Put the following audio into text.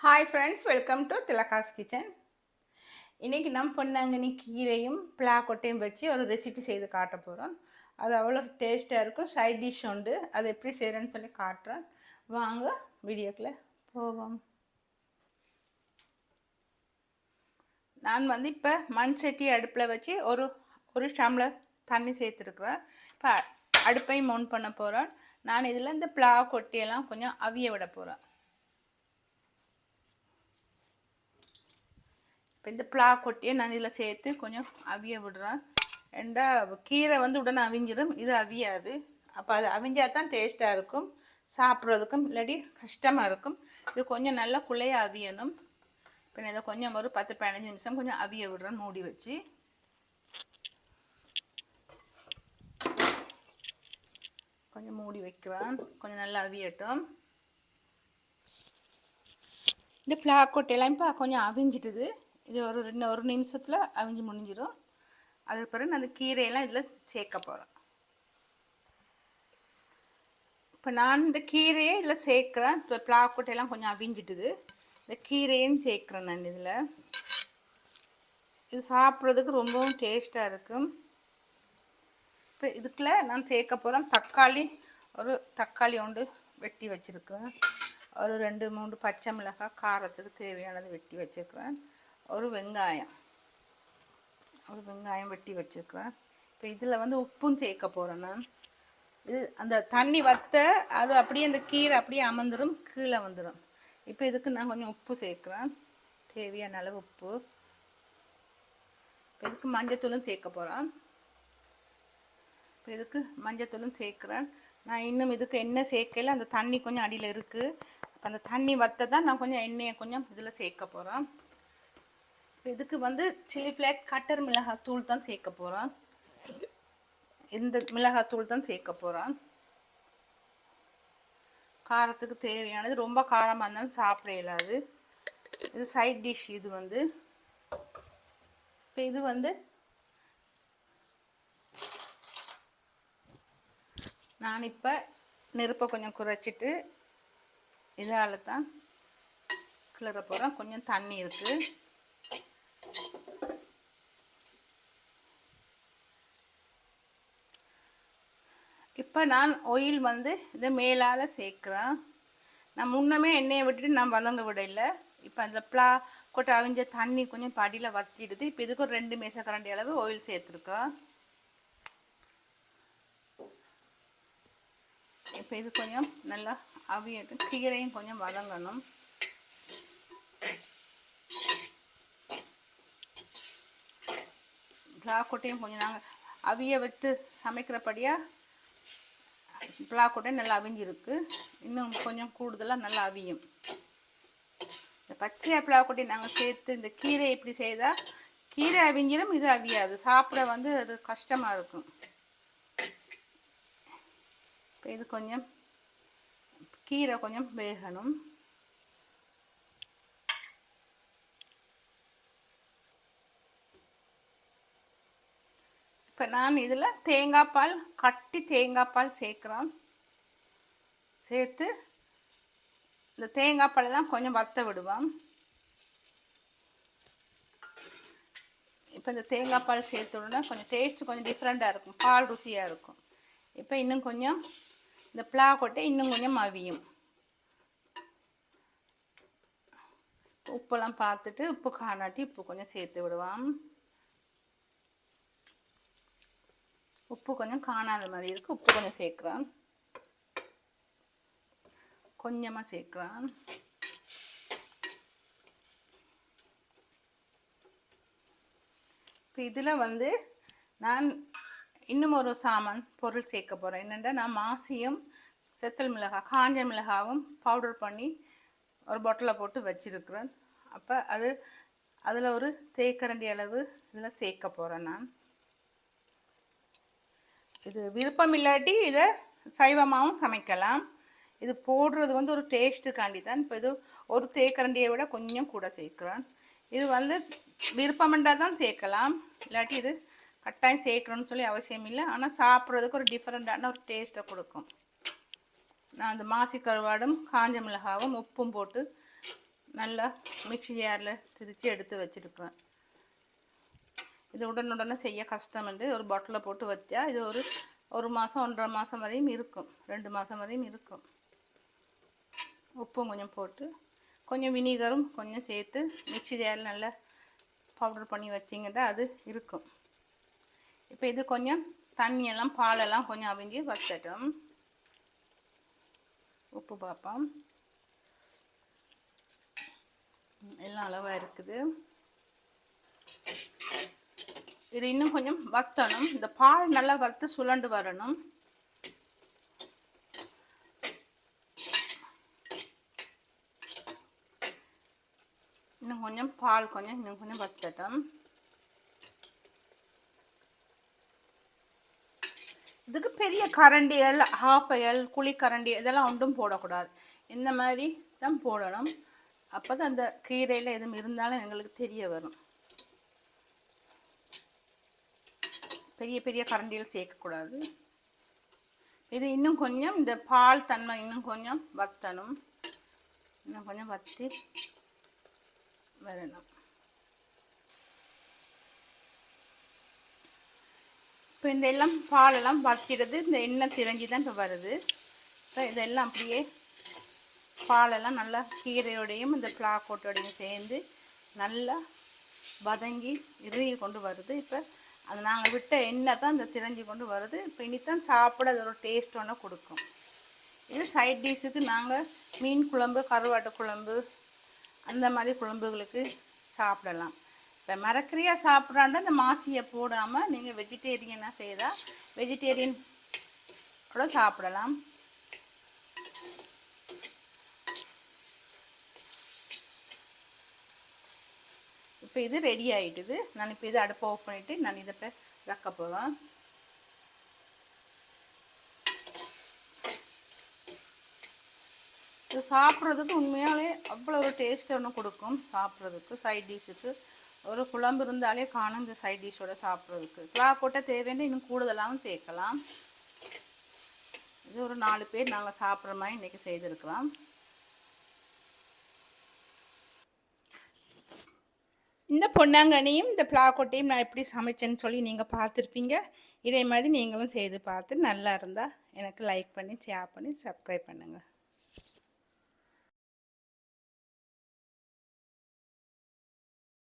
Hi friends welcome to Thilaga's kitchen இன்றைக்கி நம்ம பொன்னாங்கண்ணி கீரையும் பிளாக்கொட்டையும் வச்சு ஒரு ரெசிபி செய்து காட்ட போகிறோம் அது அவ்வளோ டேஸ்ட்டாக இருக்கும். சைட் டிஷ் உண்டு. அது எப்படி செய்கிறேன்னு சொல்லி காட்டுறேன். வாங்க வீடியோக்குள்ளே போவோம். நான் வந்து இப்போ மண் சட்டி அடுப்பில் வச்சு ஒரு ஒரு டம்ளர் தண்ணி சேர்த்துருக்குறேன். இப்போ அடுப்பையும் மவுண்ட் பண்ண போகிறேன் நான் இதில் இந்த பிளா கொட்டியெல்லாம் கொஞ்சம் அவிய விட போகிறேன் இப்போ இந்த பிளா கொட்டியை நான் இதில் சேர்த்து கொஞ்சம் அவிய விடுறேன். ஏண்டா கீரை வந்து உடனே அவிஞ்சிடும் இது அவியாது. அப்போ அது அவிஞ்சா தான் டேஸ்ட்டாக இருக்கும் சாப்பிட்றதுக்கும் இல்லாட்டி கஷ்டமாக இருக்கும். இது கொஞ்சம் நல்லா குள்ளைய அவியணும். இப்போ நான் இதை கொஞ்சம் ஒரு பத்து பதினஞ்சு நிமிஷம் கொஞ்சம் அவிய விடுறேன் மூடி வச்சு. கொஞ்சம் மூடி வைக்கிறேன் கொஞ்சம் நல்லா அவியட்டும். இந்த பிளாக் கொட்டையெல்லாம் இப்போ கொஞ்சம் அவிஞ்சிட்டுது. இது ஒரு ரெண்டு ஒரு நிமிஷத்தில் அவிஞ்சு முடிஞ்சிடும். அதுக்கு பிறகு நான் அந்த கீரையெல்லாம் இதில் சேர்க்க போகிறேன் இப்போ நான் இந்த கீரையை இதில் சேர்க்குறேன். இப்போ பிளாக்கொட்டையெல்லாம் கொஞ்சம் அவிஞ்சிட்டுது. இந்த கீரையும் சேர்க்குறேன் நான் இதில். இது சாப்பிட்றதுக்கு ரொம்பவும் டேஸ்ட்டாக இருக்கும். இப்போ இதுக்குள்ளே நான் சேர்க்க போகிறேன் தக்காளி ஒரு தக்காளி ஒன்று வெட்டி வச்சுருக்கிறேன். ஒரு ரெண்டு மூணு பச்சை மிளகாய் காரத்துக்கு தேவையானது வெட்டி வச்சுருக்கிறேன். ஒரு வெங்காயம். ஒரு வெங்காயம் வெட்டி வச்சுருக்கிறேன். இப்போ இதில் வந்து உப்பும் சேர்க்க போகிறேன் நான் இது அந்த தண்ணி வத்த அது அப்படியே அந்த கீரை அப்படியே அமர்ந்துடும் கீழே வந்துடும் இப்போ இதுக்கு நான் கொஞ்சம் உப்பு சேர்க்குறேன். தேவையான அளவு உப்பு. இப்போ இதுக்கு மஞ்சத்தூளும் சேர்க்க போகிறேன் இப்போ இதுக்கு மஞ்சத்தூளும் சேர்க்குறேன். நான் இன்னும் இதுக்கு எண்ணெய் சேர்க்கல அந்த தண்ணி கொஞ்சம் அடியில் இருக்குது அப்போ அந்த தண்ணி வத்த தான் நான் கொஞ்சம் எண்ணெயை கொஞ்சம் இதில் சேர்க்க போகிறேன் இதுக்கு வந்து சில்லி ஃப்ளேக்ஸ் கட்டர் மிளகாய் தூள் தான் சேர்க்க போகிறான் இந்த மிளகாய் தூள் தான் சேர்க்க போகிறான் காரத்துக்கு தேவையானது ரொம்ப காரமாக இருந்தாலும் சாப்பிட இயலாது. இது சைட் டிஷ் இது வந்து. இப்போ இது வந்து நான் இப்போ நெருப்பை கொஞ்சம் குறைச்சிட்டு இதால் தான் கிளற போகிறேன் கொஞ்சம் தண்ணி இருக்குது இப்போ நான் ஆயில் வந்து இதை மேலால் சேர்க்குறேன். நான் முன்னமே எண்ணெயை விட்டுட்டு நான் வதங்க விடல. இப்போ அதில் பிளா கொட்டை அவிஞ்ச தண்ணி கொஞ்சம் படியில் வத்திடுது. இப்போ இதுக்கு ஒரு ரெண்டு மேசக்கரண்டி அளவு ஆயில் சேர்த்துருக்கோம் இப்போ இது கொஞ்சம் நல்லா அவியட்டும். கீரையும் கொஞ்சம் வதங்கணும். பிளாக்கொட்டையும் கொஞ்சம் நாங்கள் அவிய விட்டு சமைக்கிறபடியாக பிளாக்கொட்டை நல்லா அவிஞ்சிருக்கு. இன்னும் கொஞ்சம் கூடுதலாக நல்லா அவியும். இந்த பச்சையாக பிளாக்கொட்டி நாங்கள் சேர்த்து இந்த கீரை எப்படி செய்தால் கீரை அவிஞ்சிடும் இது அவியாது. சாப்பிட வந்து அது கஷ்டமாக இருக்கும். இப்போ இது கொஞ்சம் கீரை கொஞ்சம் வேகணும். இப்போ நான் இதில் தேங்காய் பால் கட்டி தேங்காய் பால் சேர்க்குறோம் சேர்த்து இந்த தேங்காய் பாலெல்லாம் கொஞ்சம் வத்த விடுவோம் இப்போ இந்த தேங்காய் பால் சேர்த்து விடனா கொஞ்சம் டேஸ்ட்டு கொஞ்சம் டிஃப்ரெண்ட்டாக இருக்கும். பால் ருசியாக இருக்கும். இப்போ இன்னும் கொஞ்சம் இந்த பிளா கொட்டை இன்னும் கொஞ்சம் மவியும். உப்பெல்லாம் பார்த்துட்டு உப்பு காணாட்டி உப்பு கொஞ்சம் சேர்த்து விடுவான். உப்பு கொஞ்சம் காணாத மாதிரி இருக்குது உப்பு கொஞ்சம் சேர்க்குறான் கொஞ்சமாக சேர்க்குறான் இப்போ இதில் வந்து நான் இன்னும் ஒரு சாமான் பொருள் சேர்க்க போகிறேன் என்னென்னா நான் மாசியும் செத்தல் மிளகாய் காஞ்ச மிளகாவும் பவுடர் பண்ணி ஒரு பொட்டலில் போட்டு வச்சுருக்கிறேன். அப்போ அது அதில் ஒரு தேக்கரண்டி அளவு இதில் சேர்க்க போகிறேன் நான். இது விருப்பம் இல்லாட்டி இதை சைவமாகவும் சமைக்கலாம். இது போடுறது வந்து ஒரு டேஸ்ட்டுக்காண்டி தான் இப்போ இது ஒரு தேக்கரண்டியை விட கொஞ்சம் கூட சேர்க்குறேன் இது வந்து விருப்பமெண்டாக தான் சேர்க்கலாம். இல்லாட்டி இது கட்டாயம் சேர்க்கணும்னு சொல்லி அவசியம் இல்லை. ஆனால் சாப்பிட்றதுக்கு ஒரு டிஃப்ரெண்ட்டான ஒரு டேஸ்ட்டை கொடுக்கும். நான் அந்த மாசி கருவாடும் காஞ்ச மிளகாவும் உப்பும் போட்டு நல்லா மிக்சி ஜாரில் திரித்து எடுத்து வச்சுருக்குறேன். இது உடனுடனே செய்ய கஷ்டம்ண்டு ஒரு பாட்டிலில் போட்டு வச்சா இது ஒரு ஒரு மாதம் ஒன்றரை மாதம் வரையும் இருக்கும். ரெண்டு மாதம் வரையும் இருக்கும். உப்பும் கொஞ்சம் போட்டு கொஞ்சம் வினிகரும் கொஞ்சம் சேர்த்து மிக்ஸி ஜாரில் நல்லா பவுடர் பண்ணி வச்சிங்கன்னா அது இருக்கும். இப்போ இது கொஞ்சம் தண்ணியெல்லாம் பாலெல்லாம் கொஞ்சம் அவிஞ்சு வச்சட்டும். உப்பு பார்ப்போம் எல்லாம் அளவாக இருக்குது. இது இன்னும் கொஞ்சம் வத்தணும். இந்த பால் நல்லா வறுத்து சுழண்டு வரணும். இன்னும் கொஞ்சம் பால் கொஞ்சம் இன்னும் கொஞ்சம் வத்தட்டும். இதுக்கு பெரிய கரண்டிகள் ஹாப்பைகள் குழிக்கரண்டி இதெல்லாம் ஒன்றும் போடக்கூடாது. இந்த மாதிரி தான் போடணும். அப்போ தான் அந்த கீரையில் எதுவும் இருந்தாலும் எங்களுக்கு தெரிய வரும். பெரிய பெரிய கரண்டியில் சேர்க்கக்கூடாது. இது இன்னும் கொஞ்சம் இந்த பால் தன்மை இன்னும் கொஞ்சம் வத்தணும். இன்னும் கொஞ்சம் வத்தி வரணும். இப்போ இந்த எல்லாம் பாலெல்லாம் வத்திடுது. இந்த எண்ணெய் திரஞ்சி தான் இப்போ வருது. இப்போ இதெல்லாம் அப்படியே பாலெல்லாம் நல்லா கீரையோடையும் இந்த பிளாக்கோட்டோடையும் சேர்ந்து நல்லா வதங்கி இறுகி கொண்டு வருது. இப்போ அது நாங்கள் விட்ட எண்ணெய் தான் இந்த திரஞ்சி கொண்டு வருது. இப்போ இனித்தான் சாப்பிட அது ஒரு டேஸ்ட் ஒன்று கொடுக்கும். இது சைட் டிஷ்ஷுக்கு நாங்கள் மீன் குழம்பு கருவாட்டு குழம்பு அந்த மாதிரி குழம்புகளுக்கு சாப்பிடலாம். இப்போ மரக்கறியாக சாப்பிட்றாண்ட இந்த மாசியை போடாமல் நீங்கள் வெஜிடேரியனாக செய்தால் வெஜிடேரியன் கூட சாப்பிடலாம். இப்போ இது ரெடி ஆகிட்டுது நான் இப்போ இது அடுப்பை ஆஃப் பண்ணிவிட்டு நான் இதை இப்போ இறக்க போவேன் இது சாப்பிட்றதுக்கு உண்மையாலே அவ்வளோ ஒரு டேஸ்ட் ஒன்று கொடுக்கும் சாப்பிட்றதுக்கு சைட் டிஷ்ஷுக்கு ஒரு குழம்பு இருந்தாலே காணும் இந்த சைட் டிஷ்ஷோட சாப்பிட்றதுக்கு. கிளா கொட்டை தேவையான இன்னும் கூடுதலாகவும் சேர்க்கலாம். இது ஒரு நாலு பேர் நாங்கள் சாப்பிட்ற மாதிரி இன்றைக்கி செய்திருக்கலாம். இந்த பொன்னாங்கண்ணியும் இந்த பிளாக்கொட்டையும் நான் எப்படி சமைச்சேன்னு சொல்லி நீங்கள் பார்த்துருப்பீங்க. இதே மாதிரி நீங்களும் செய்து பார்த்து நல்லா இருந்தால் எனக்கு லைக் பண்ணி ஷேர் பண்ணி சப்ஸ்கிரைப் பண்ணுங்கள்